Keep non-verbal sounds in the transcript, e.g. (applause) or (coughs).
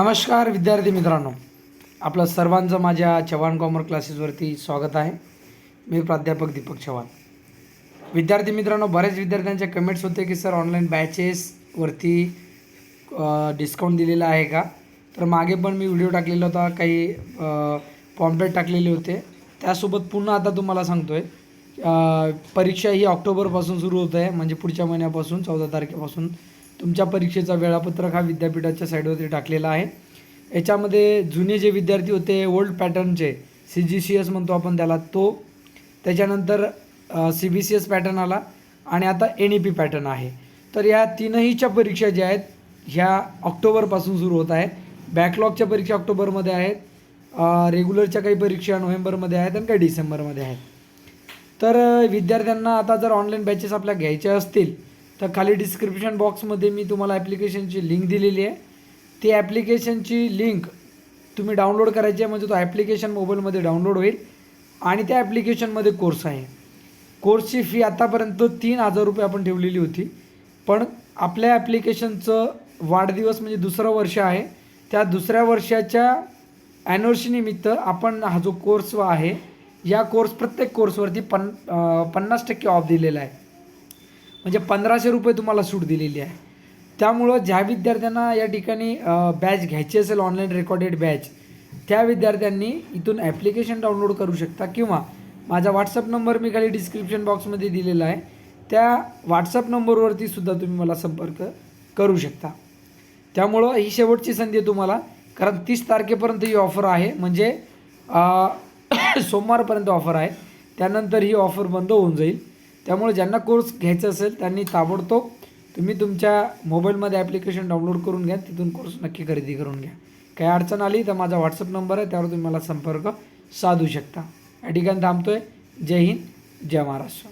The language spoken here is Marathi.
नमस्कार विद्यार्थी मित्रांनो. आपलं सर्वांचं माझ्या चव्हाण कॉमर क्लासेसवरती स्वागत आहे. मी प्राध्यापक दीपक चव्हाण. विद्यार्थी मित्रांनो बऱ्याच विद्यार्थ्यांचे कमेंट्स होते की सर ऑनलाईन बॅचेसवरती डिस्काउंट दिलेला आहे का? तर मागे पण मी व्हिडिओ टाकलेला होता काही पॉम्पलेट टाकलेले होते. त्यासोबत पुन्हा आता तुम्हाला सांगतो आहे परीक्षा ही ऑक्टोबरपासून सुरू होत आहे म्हणजे पुढच्या महिन्यापासून चौदा तारखेपासून. तुमच्या परीक्षेचा वेळापत्रक हा विद्यापीठाच्या साईडवरती टाकलेला आहे. याच्यामध्ये जुने जे विद्यार्थी होते ओल्ड पॅटर्नचे सी जी सी एस म्हणतो आपण त्याला तो. त्याच्यानंतर C B C S pattern आला आणि आता एन ई पी पॅटर्न आहे. तर या तीनहीच्या परीक्षा ज्या आहेत ह्या ऑक्टोबरपासून सुरू होत आहे बॅकलॉगच्या परीक्षा ऑक्टोबरमध्ये आहेत. रेग्युलरच्या काही परीक्षा नोव्हेंबरमध्ये आहेत आणि काही डिसेंबरमध्ये आहेत. तर विद्यार्थ्यांना आता जर ऑनलाईन बॅचेस आपल्या घ्यायच्या असतील तर खाली डिस्क्रिप्शन बॉक्समध्ये मी तुम्हाला ॲप्लिकेशनची लिंक दिलेली आहे. ती ॲप्लिकेशनची लिंक तुम्ही डाउनलोड करायची आहे म्हणजे तो ॲप्लिकेशन मोबाईलमध्ये डाउनलोड होईल. आणि त्या ॲप्लिकेशनमध्ये कोर्स आहे. कोर्सची फी आतापर्यंत तीन हजार रुपये आपण ठेवलेली होती. पण आपल्या ॲप्लिकेशनचं वाढदिवस म्हणजे दुसरं वर्ष आहे. त्या दुसऱ्या वर्षाच्या ॲनिव्हर्सरीनिमित्त आपण हा जो कोर्स आहे या कोर्स प्रत्येक कोर्सवरती पन पन्नास टक्के ऑफ दिलेला आहे. म्हणजे पंधराशे रुपये तुम्हाला सूट दिलेली आहे. त्यामुळं ज्या विद्यार्थ्यांना या ठिकाणी बॅच घ्यायची असेल ऑनलाईन रेकॉर्डेड बॅच त्या विद्यार्थ्यांनी इथून ॲप्लिकेशन डाउनलोड करू शकता किंवा माझा व्हॉट्सअप नंबर मी खाली डिस्क्रिप्शन बॉक्समध्ये दिलेला आहे. त्या व्हॉट्सअप नंबरवरती सुद्धा तुम्ही मला संपर्क करू शकता. त्यामुळं ही शेवटची संधी आहे तुम्हाला कारण तीस तारखेपर्यंत ही ऑफर आहे. म्हणजे (coughs) सोमवारपर्यंत ऑफर आहे. त्यानंतर ही ऑफर बंद होऊन जाईल. त्यामुळे ज्यांना कोर्स घ्यायचा असेल त्यांनी ताबडतोब तुम्ही तुमच्या मोबाईलमध्ये ॲप्लिकेशन डाउनलोड करून घ्या. तिथून कोर्स नक्की खरेदी करून घ्या. काही अडचण आली तर माझा व्हॉट्सअप नंबर आहे. त्यावर तुम्ही मला संपर्क साधू शकता. या ठिकाणी थांबतो आहे जय हिंद. जय महाराष्ट्र.